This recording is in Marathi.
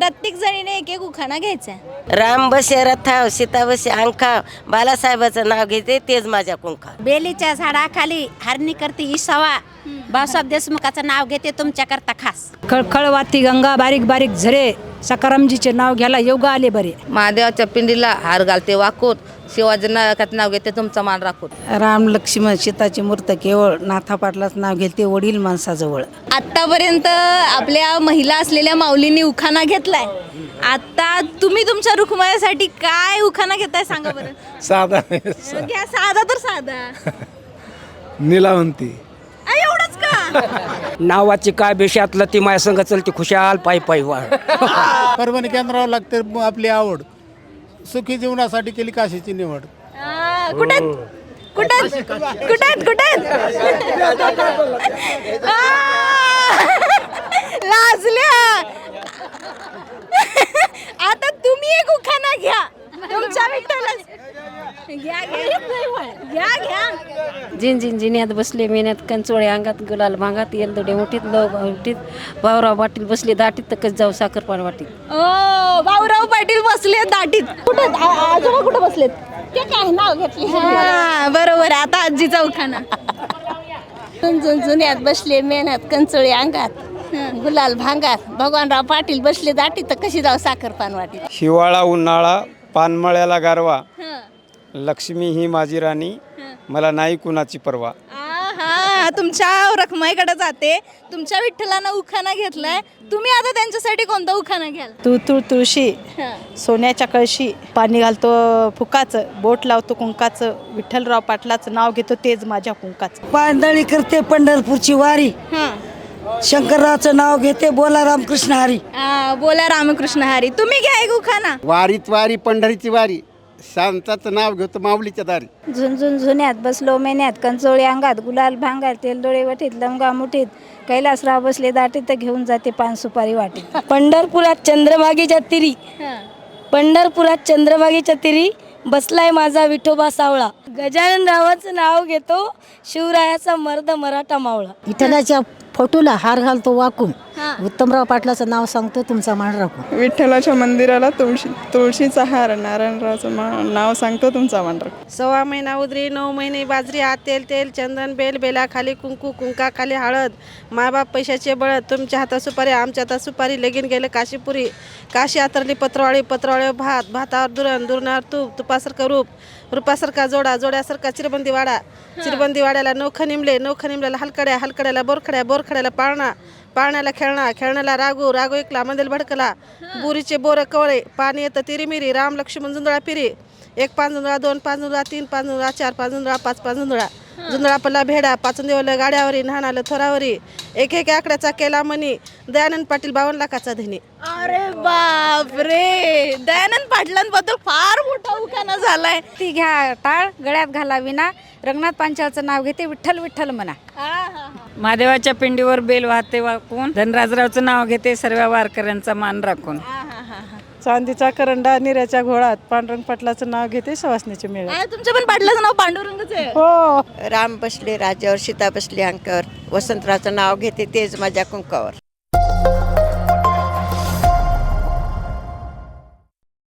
प्रत्येक जणीने एक एक उखाणा घ्यायचा. राम बसे रथाव सीता बसे अंखाव बालासाहेबाचं नाव घेते तेच माझ्या कुंखा बेलीच्या झाडाखाली हरणी करते इसावा भाऊसाहेब देशमुखाचं नाव घेते तुमच्याकरता खास. खळखळवाती गंगा बारीक बारीक झरे. सकारामजीचे नाव घ्यायला योगा आले बरे. महादेवाच्या पिंडीला हार घालते वाकूत. शिवाजी नायकाचं नाव घेते तुमचा मान राखूत राम लक्ष्मण सीताची मूर्त केवळ नाथा पाटलाचं नाव घेते वडील माणसाजवळ. आतापर्यंत आपल्या महिला असलेल्या माऊलींनी उखाणा घेतलाय. आता तुम्ही तुमच्या रुक्मायासाठी काय उखाणा घेताय सांगा बरं. साधा घ्या साधा तर साधा. निलावंती. एवढंच का? नावाची काय बेशातलं ती माझ्या संघ चलती खुशाल पायी पायी वा परभणी केंद्रावर लागते आपली आवड. सुखी जीवनासाठी केली काशीची निवड आ, कुठे आहेत? कुठे आहेत? कुठे आहेत? कुठे आहेत? आ, लाजल्या आता तुम्ही एक उखाणा घ्या तुमच्या विठ्ठला घ्या घ्या घ्या घ्या जिन जिन जिन्यात बसले मेन्यात कंचोळे अंगात गुलाल भांगात येलदडे मोठीत लव मोठीत भाऊराव पाटील बसले दाटीत तकच जाऊ साखरपाड वाटीत. ओ भाऊराव पाटील बसले दाटीत. कुठे? आ- आजोबा कुठे बसलेत? ते काय नाव घेतले? बरोबर आहे. आता आजीचा उखाणा. झुंझुन जुन्यात बसले मेहनत कंचोळी अंगात गुलाल भांगात. भगवानराव पाटील बसले दाटीत तर कशी जाऊ साखर पान वाटीत. हिवाळा उन्हाळा पानमळ्याला गारवा. लक्ष्मी ही माझी राणी. मला नाही कुणाची परवा. हा तुमच्या रखमाईकडे जाते. तुमच्या विठ्ठलानं उखाणा घेतलाय. तुम्ही आता त्यांच्यासाठी कोणता उखाणा घ्याल? तू तुळ तुळशी सोन्याच्या कळशी पाणी घालतो फुकाचं बोट लावतो कुंकाचं विठ्ठलराव पाटलाचं नाव घेतो तेच माझ्या कुंकाचं. पांदळी करते पंढरपूरची वारी. शंकररावचं नाव घेते बोला रामकृष्ण हरी. आ, बोला रामकृष्ण हरी. तुम्ही घ्या एक उखाणा वारीत वारी पंढरीची वारी. शांताचं नाव घेतो माऊलीच्या दारी. झुंझुन झुन्यात बसलो मेन्यात कंचोळी अंगात गुलाल भांगात तेलडोळे वटीत लमगा मुठीत कैलासराव बसले दाटीत तर घेऊन जाते पान सुपारी वाटीत. पंढरपुरात चंद्रभागेच्या तिरी. पंढरपुरात चंद्रभागेच्या तिरी बसलाय माझा विठोबा सावळा. गजानन रावाचं नाव घेतो शिवरायाचा मर्द मराठा मावळा. विठ्ठलाच्या फोटोला हार घालतो वाकून. उत्तमराव पाटलाचं नाव सांगतो तुमचा मान राखून विठ्ठलाच्या मंदिराला तुळशी तुळशीचा हार नारायणरावचं मा- नाव सांगतो तुमचा मांडर सव्वा महिना उदरी नऊ महिने बाजरी आत तेल तेल चंदन बेल बेला खाली कुंकू कुंका खाली हळद मायबाप पैशाचे बळद तुमच्या हातात सुपारी आमच्या हातात सुपारी लगीन गेलं काशीपुरी काशी आतरली पत्रवाळी पत्रवाळी भात भातावर दुरण दुरणावर तूप तुपासारखं रूप रूपासारखा जोडा जोड्यासारखा चिरबंदी वाडा. चिरबंदी वाड्याला नोख निमले नोख निमल्याला हलकड्या हलकड्याला बोरखड्या बोरखड्याला पाळणा. पाळण्याला खेळणा खेळण्याला रागू रागू ऐकला मंदिर भडकला. बुरीचे बोर कवळे पाणी येतं तिरीमिरी राम लक्ष्मण जुंदळा पिरी एक पाच जुंदळा दोन पाच जुंदळा तीन पाच जुंदळा चार पाच जुंदळा पाच पाच जुंदळा जुंदळा पल्ला भेडा पाचून देवलं गाड्यावरी लहानालं थोरावरी. एक एक आकड्याचा केला मनी दयानंद पाटील बावन्न लाखाचा धनी. अरे बाप रे दयानंद पाटलांबद्दल फार मोठा उखाणा झालाय. ती घ्या टाळ गळ्यात घाला विना रंगनाथ पांचाळचं नाव घेते विठ्ठल विठ्ठल म्हणा. महादेवाच्या पिंडीवर बेल वाहते वाकून धनराजरावचं नाव घेते सर्व वारकऱ्यांचा मान राखून. चांदीचा करंडा निऱ्याच्या घोळात पांडुरंग पाटलाचं नाव घेते सवासनीचे मेळ. आ, तुमच्या पण पाटलाचं नाव पांडुरंगच आहे. हो. राम बसले राजावर सीता बसली अंकावर. वसंतरावचं नाव घेते तेच माझ्या कुंकावर.